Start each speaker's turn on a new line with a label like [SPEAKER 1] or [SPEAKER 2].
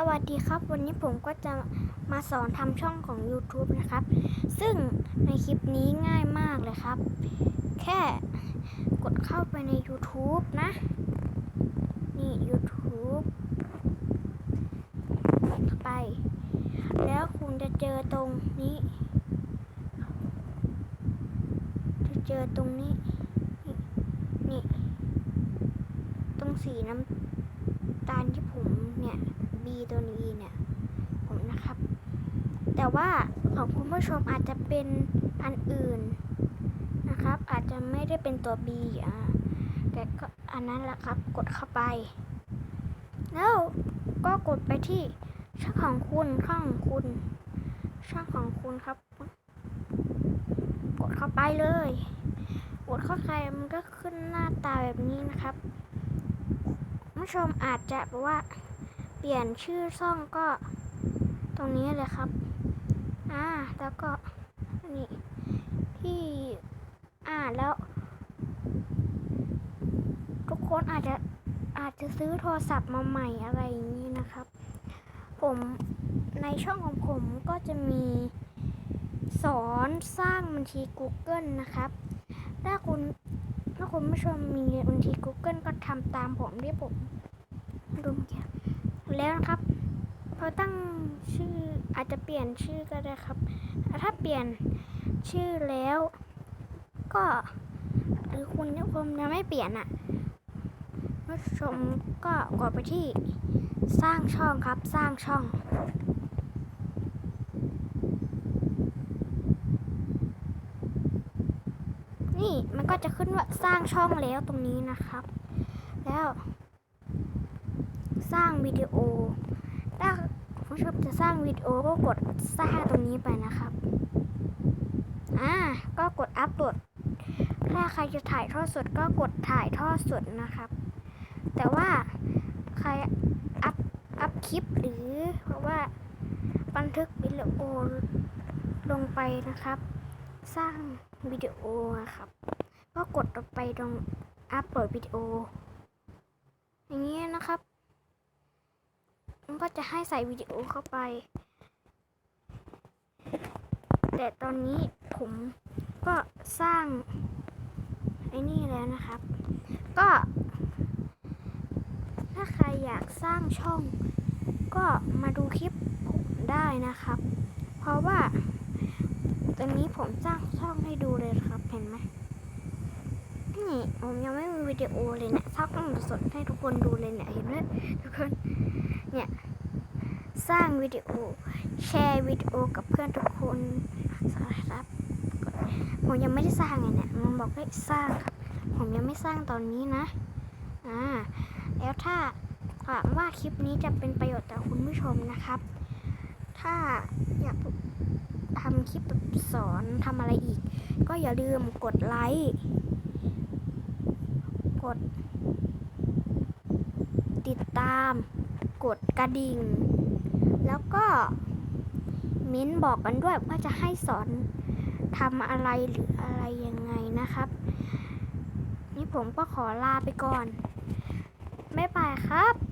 [SPEAKER 1] สวัสดีครับ วันนี้ผมก็จะมาสอนทำช่องของ YouTube นะครับ ซึ่งในคลิปนี้ง่ายมากเลยครับ แค่กดเข้าไปใน YouTube นะ นี่ YouTube ไป แล้วคุณจะเจอตรงนี้ จะเจอตรงนี้ นี่ ตรงสีน้ำตาลที่ผมเนี่ย B ตัวนี้เนี่ยผมนะครับ แต่ว่าของคุณผู้ชมอาจจะเป็นอันอื่นนะครับ อาจจะไม่ได้เป็นตัว B อ่าแต่ก็อันนั้นแหละครับกดเข้าไป แล้วก็กดไปที่ช่องของคุณช่องของคุณ ช่องของคุณครับ กดเข้าไปเลยกดเข้าไปมันก็ขึ้นหน้าตาแบบนี้นะครับผู้ชมอาจจะแบบว่า ปลี่ยนชื่อช่องก็ตรงนี้เลยครับ อ่า แล้วก็นี่ที่ อ่า แล้ว ทุกคนอาจจะอาจจะซื้อโทรศัพท์มาใหม่อะไรอย่างนี้นะครับ ผมในช่องของผมก็จะมีสอนสร้างบัญชี Google นะครับ ถ้าคุณถ้าคุณผู้ชมมีบัญชี Google ก็ทำตามผมที่ผมดูเมื่อกี้ แล้วนะครับพอตั้งชื่ออาจจะเปลี่ยนชื่อก็ได้ครับ ถ้าเปลี่ยนชื่อแล้ว ก็หรือคุณยังคงยังไม่เปลี่ยนอะผู้ชมก็กดไปที่สร้างช่องครับสร้างช่องนี่มันก็จะขึ้นว่าสร้างช่องแล้วตรงนี้นะครับ แล้ว สร้างวิดีโอ ถ้าคุณผู้ชมจะสร้างวิดีโอก็กดสร้างตรงนี้ไปนะครับ อ่า ก็กดอัปโหลด ถ้าใครจะถ่ายทอดสดก็กดถ่ายทอดสดนะครับ แต่ว่าใครอัพอัพคลิปหรือเพราะว่าบันทึกวิดีโอลงไปนะครับ สร้างวิดีโอครับ ก็กดลงไปตรงอัปโหลดวิดีโอ อย่างนี้นะครับ ก็จะให้ใส่วิดีโอเข้าไป แต่ตอนนี้ผมก็สร้างไอ้นี่แล้วนะครับ ก็ ถ้าใครอยากสร้างช่อง ก็มาดูคลิปผมได้นะครับ เพราะว่าตอนนี้ผมสร้างช่องให้ดูเลยครับ เห็นไหม ผมยังไม่มีวิดีโอเลยเนี่ยสร้างสดให้ทุกคนดูเลยเนี่ยเห็นไหมทุกคนเนี่ยสร้างวิดีโอแชร์วิดีโอกับเพื่อนทุกคนครับผมยังไม่ได้สร้างไงเนี่ยมันบอกให้สร้างครับผมยังไม่สร้างตอนนี้นะอ่าแล้วถ้าหวังว่าคลิปนี้จะเป็นประโยชน์ต่อคุณผู้ชมนะครับ ถ้าอยากทำคลิปแบบสอนทำอะไรอีก ก็อย่าลืมกดไลค์ ด ติดตาม กดกระดิ่ง แล้วก็มิ้นบอกกันด้วยว่าจะให้สอนทำอะไรหรืออะไรยังไงนะครับ นี่ผมก็ขอลาไปก่อน ไม่ไปครับ